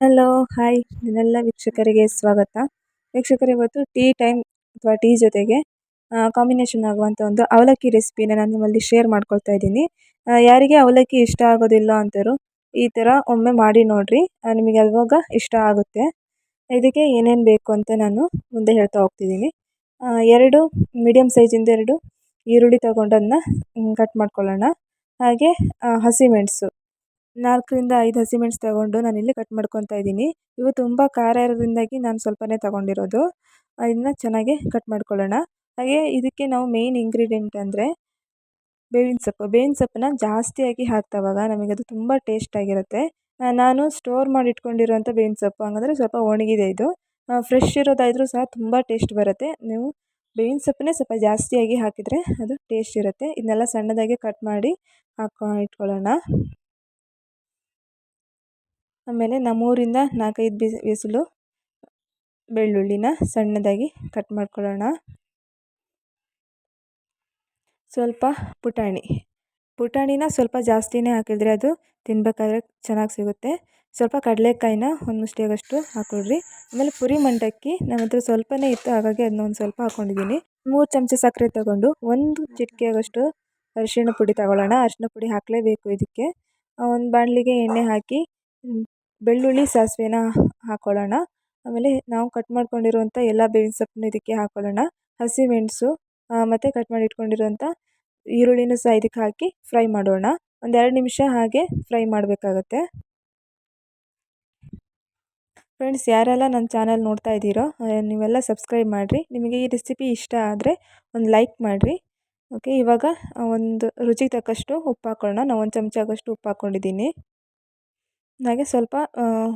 Hello hi ನಿನ್ನೆಲ್ಲ ವೀಕ್ಷಕರಿಗೆ ಸ್ವಾಗತ. ವೀಕ್ಷಕರು, ಇವತ್ತು ಟೀ ಟೈಮ್ ಅಥವಾ ಟೀ ಜೊತೆಗೆ ಕಾಂಬಿನೇಷನ್ ಆಗುವಂಥ ಒಂದು ಅವಲಕ್ಕಿ ರೆಸಿಪಿನ ನಾನು ನಿಮ್ಮಲ್ಲಿ ಶೇರ್ ಮಾಡ್ಕೊಳ್ತಾ ಇದ್ದೀನಿ. ಯಾರಿಗೆ ಅವಲಕ್ಕಿ ಇಷ್ಟ ಆಗೋದಿಲ್ಲ ಅಂತಾರು ಈ ಥರ ಒಮ್ಮೆ ಮಾಡಿ ನೋಡಿರಿ. ನಿಮಗೆ ಅವಾಗ ಇಷ್ಟ ಆಗುತ್ತೆ. ಇದಕ್ಕೆ ಏನೇನು ಬೇಕು ಅಂತ ನಾನು ಮುಂದೆ ಹೇಳ್ತಾ ಹೋಗ್ತಿದ್ದೀನಿ. ಎರಡು ಮೀಡಿಯಮ್ ಸೈಜಿಂದ ಎರಡು ಈರುಳ್ಳಿ ತಗೊಂಡನ್ನ ಕಟ್ ಮಾಡ್ಕೊಳ್ಳೋಣ. ಹಾಗೆ ಹಸಿಮೆಣಸು ನಾಲ್ಕರಿಂದ ಐದು ಹಸಿಮೆಣ್ಸು ತಗೊಂಡು ನಾನಿಲ್ಲಿ ಕಟ್ ಮಾಡ್ಕೊತಾ ಇದ್ದೀನಿ. ಇವು ತುಂಬ ಖಾರ ಇರೋದ್ರಿಂದಾಗಿ ನಾನು ಸ್ವಲ್ಪನೇ ತಗೊಂಡಿರೋದು. ಇದನ್ನ ಚೆನ್ನಾಗಿ ಕಟ್ ಮಾಡ್ಕೊಳ್ಳೋಣ. ಹಾಗೆ ಇದಕ್ಕೆ ನಾವು ಮೇಯ್ನ್ ಇಂಗ್ರೀಡಿಯೆಂಟ್ ಅಂದರೆ ಬೇವಿನ ಸೊಪ್ಪು. ಬೇವಿನ ಸೊಪ್ಪನ್ನ ಜಾಸ್ತಿಯಾಗಿ ಹಾಕ್ದಾಗ ನಮಗೆ ಅದು ತುಂಬ ಟೇಸ್ಟಾಗಿರುತ್ತೆ ನಾನು ಸ್ಟೋರ್ ಮಾಡಿ ಇಟ್ಕೊಂಡಿರೋಂಥ ಬೇವಿನ ಸೊಪ್ಪು ಹಂಗಂದ್ರೆ ಸ್ವಲ್ಪ ಒಣಗಿದೆ ಇದು. ಫ್ರೆಶ್ ಇರೋದಾದರೂ ಸಹ ತುಂಬ ಟೇಸ್ಟ್ ಬರುತ್ತೆ. ನೀವು ಬೇವಿನ ಸೊಪ್ಪನ್ನೇ ಸ್ವಲ್ಪ ಜಾಸ್ತಿಯಾಗಿ ಹಾಕಿದರೆ ಅದು ಟೇಸ್ಟ್ ಇರುತ್ತೆ. ಇದನ್ನೆಲ್ಲ ಸಣ್ಣದಾಗಿ ಕಟ್ ಮಾಡಿ ಹಾಕೋ, ಇಟ್ಕೊಳ್ಳೋಣ. ಆಮೇಲೆ ನಮ್ಮೂರಿಂದ ನಾಲ್ಕೈದು ಬಿಸಿ, ಬಿಸಿಲು ಬೆಳ್ಳುಳ್ಳಿನ ಸಣ್ಣದಾಗಿ ಕಟ್ ಮಾಡ್ಕೊಳ್ಳೋಣ. ಸ್ವಲ್ಪ ಪುಟಾಣಿ, ಪುಟಾಣಿನ ಸ್ವಲ್ಪ ಜಾಸ್ತಿನೇ ಹಾಕಿದ್ರೆ ಅದು ತಿನ್ನಬೇಕಾದ್ರೆ ಚೆನ್ನಾಗಿ ಸಿಗುತ್ತೆ. ಸ್ವಲ್ಪ ಕಡಲೆಕಾಯಿನ ಒಂದು ಮುಷ್ಟಿಯಾಗಷ್ಟು ಹಾಕ್ಕೊಳ್ರಿ ಆಮೇಲೆ ಪುರಿ ಮಂಡಕ್ಕಿ ನಮ್ಮ ಹತ್ರ ಸ್ವಲ್ಪನೇ ಇತ್ತು, ಹಾಗಾಗಿ ಅದನ್ನ ಒಂದು ಸ್ವಲ್ಪ ಹಾಕ್ಕೊಂಡಿದ್ದೀನಿ ಮೂರು ಚಮಚ ಸಕ್ಕರೆ ತಗೊಂಡು ಒಂದು ಚಿಟಿಕೆಯಾಗಷ್ಟು ಅರಿಶಿಣ ಪುಡಿ ತಗೊಳ್ಳೋಣ. ಅರಿಶಿಣ ಪುಡಿ ಹಾಕಲೇಬೇಕು ಇದಕ್ಕೆ. ಒಂದು ಬಾಣಲಿಗೆ ಎಣ್ಣೆ ಹಾಕಿ ಬೆಳ್ಳುಳ್ಳಿ ಸಾಸಿವೆನ ಹಾಕ್ಕೊಳ್ಳೋಣ ಆಮೇಲೆ ನಾವು ಕಟ್ ಮಾಡ್ಕೊಂಡಿರುವಂಥ ಎಲ್ಲ ಬೇವಿನ ಸೊಪ್ಪನ್ನ ಇದಕ್ಕೆ ಹಾಕ್ಕೊಳ್ಳೋಣ ಹಸಿಮೆಣಸು ಮತ್ತು ಕಟ್ ಮಾಡಿ ಇಟ್ಕೊಂಡಿರುವಂಥ ಈರುಳ್ಳಿನೂ ಸಹ ಇದಕ್ಕೆ ಹಾಕಿ ಫ್ರೈ ಮಾಡೋಣ. ಒಂದೆರಡು ನಿಮಿಷ ಹಾಗೆ ಫ್ರೈ ಮಾಡಬೇಕಾಗತ್ತೆ. ಫ್ರೆಂಡ್ಸ್ ಯಾರೆಲ್ಲ ನನ್ನ ಚಾನಲ್ ನೋಡ್ತಾ ಇದ್ದೀರೋ ನೀವೆಲ್ಲ ಸಬ್ಸ್ಕ್ರೈಬ್ ಮಾಡಿರಿ. ನಿಮಗೆ ಈ ರೆಸಿಪಿ ಇಷ್ಟ ಆದರೆ ಒಂದು ಲೈಕ್ ಮಾಡಿರಿ. ಓಕೆ ಇವಾಗ ಒಂದು ರುಚಿಗೆ ತಕ್ಕಷ್ಟು ಉಪ್ಪು ಹಾಕ್ಕೊಳ್ಳೋಣ ನಾವು ಒಂದು ಚಮಚ ಆಗೋಷ್ಟು ಉಪ್ಪು ಹಾಕ್ಕೊಂಡಿದ್ದೀನಿ ಹಾಗೆ ಸ್ವಲ್ಪ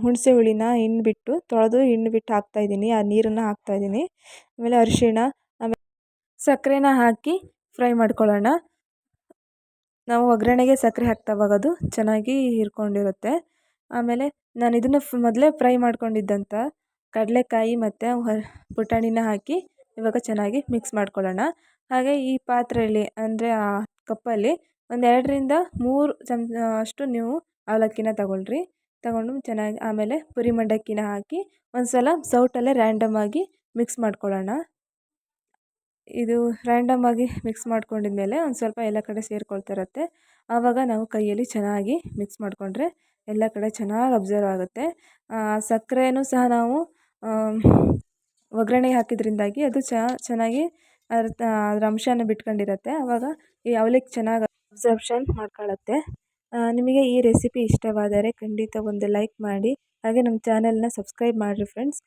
ಹುಣಸೆ ಹುಳಿನ ಹಿಂಡ್ಬಿಟ್ಟು ತೊಳೆದು ಹಿಂಡ್ಬಿಟ್ಟು ಹಾಕ್ತಾಯಿದ್ದೀನಿ ಆ ನೀರನ್ನು ಹಾಕ್ತಾಯಿದ್ದೀನಿ ಆಮೇಲೆ ಅರಿಶಿಣ ಆಮೇಲೆ ಸಕ್ಕರೆನ ಹಾಕಿ ಫ್ರೈ ಮಾಡ್ಕೊಳ್ಳೋಣ. ನಾವು ಒಗ್ಗರಣೆಗೆ ಸಕ್ಕರೆ ಹಾಕ್ತಾವಾಗ ಅದು ಚೆನ್ನಾಗಿ ಹೀರ್ಕೊಂಡಿರುತ್ತೆ. ಆಮೇಲೆ ನಾನು ಇದನ್ನು ಮೊದಲೇ ಫ್ರೈ ಮಾಡ್ಕೊಂಡಿದ್ದಂಥ ಕಡಲೆಕಾಯಿ ಮತ್ತು ಪುಟಾಣಿನ ಹಾಕಿ ಇವಾಗ ಚೆನ್ನಾಗಿ ಮಿಕ್ಸ್ ಮಾಡ್ಕೊಳ್ಳೋಣ. ಹಾಗೆ ಈ ಪಾತ್ರೆಯಲ್ಲಿ, ಅಂದರೆ ಆ ಕಪ್ಪಲ್ಲಿ ಒಂದು ಎರಡರಿಂದ ಮೂರು ಚಮಚ, ಅಷ್ಟು ನೀವು ಅವಲಕ್ಕಿನ ತಗೊಳ್ರಿ. ತಗೊಂಡು ಚೆನ್ನಾಗಿ ಆಮೇಲೆ ಪುರಿ ಮಂಡಕ್ಕಿನ ಹಾಕಿ ಒಂದು ಸಲ ಸೌಟಲ್ಲೇ ರ್ಯಾಂಡಮಾಗಿ ಮಿಕ್ಸ್ ಮಾಡ್ಕೊಳ್ಳೋಣ. ಇದು ರ್ಯಾಂಡಮಾಗಿ ಮಿಕ್ಸ್ ಮಾಡ್ಕೊಂಡಿದ್ಮೇಲೆ ಒಂದು ಸ್ವಲ್ಪ ಎಲ್ಲ ಕಡೆ ಸೇರ್ಕೊಳ್ತಿರತ್ತೆ ಆವಾಗ ನಾವು ಕೈಯಲ್ಲಿ ಚೆನ್ನಾಗಿ ಮಿಕ್ಸ್ ಮಾಡಿಕೊಂಡ್ರೆ ಎಲ್ಲ ಕಡೆ ಚೆನ್ನಾಗಿ ಅಬ್ಸರ್ವ್ ಆಗುತ್ತೆ. ಸಕ್ಕರೆಯೂ ಸಹ ನಾವು ಒಗ್ಗರಣೆ ಹಾಕಿದ್ರಿಂದಾಗಿ ಅದು ಚೆನ್ನಾಗಿ ಅದ್ರ, ಅದರ ಅಂಶನ ಬಿಟ್ಕೊಂಡಿರುತ್ತೆ. ಆವಾಗ ಈ ಅವಲಕ್ಕಿ ಚೆನ್ನಾಗಿ ಅಬ್ಸರ್ಬ್ಷನ್ ಮಾಡ್ಕೊಳ್ಳುತ್ತೆ ನಿಮಗೆ ಈ ರೆಸಿಪಿ ಇಷ್ಟವಾದರೆ ಖಂಡಿತ ಒಂದು ಲೈಕ್ ಮಾಡಿ. ಹಾಗೆ ನಮ್ಮ ಚಾನಲ್ನ ಸಬ್ಸ್ಕ್ರೈಬ್ ಮಾಡಿರಿ ಫ್ರೆಂಡ್ಸ್